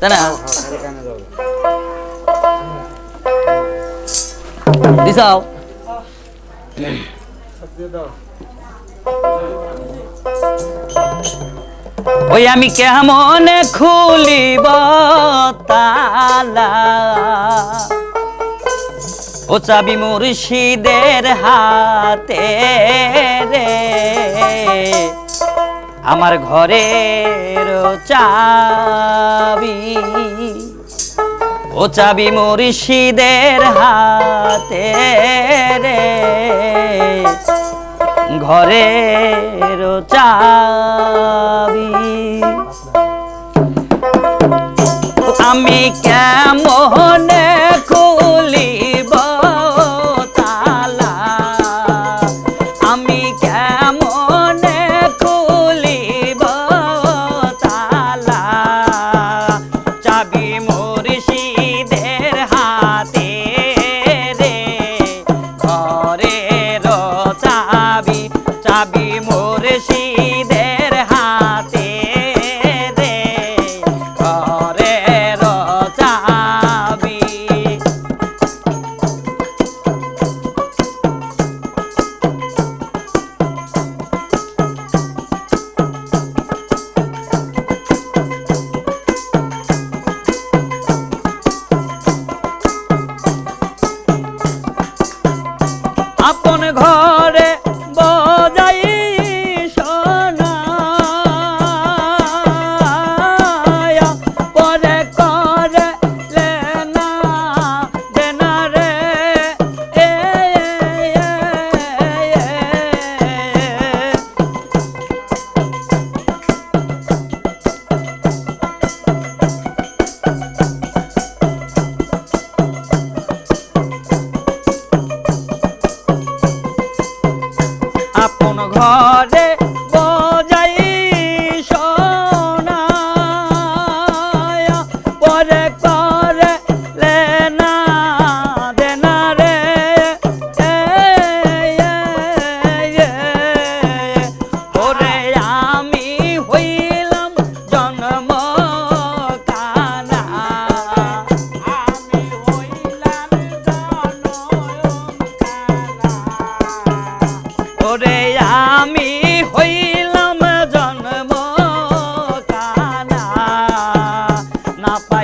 তাই না দিছাও। ওই আমি কেমন খুলিব তালা? ও চাবি মুর্শিদের হাতে রে। আমার ঘরের চাবি ও চাবি মুর্শিদের হাতে রে। ঘরের চাবি। আমি কেমন not by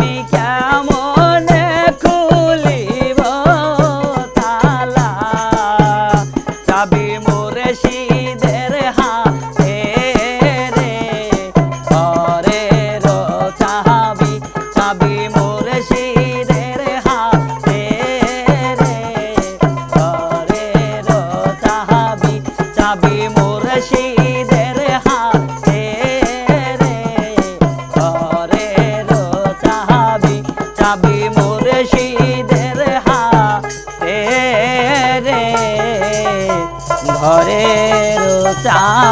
me que amor. ঘরের চাল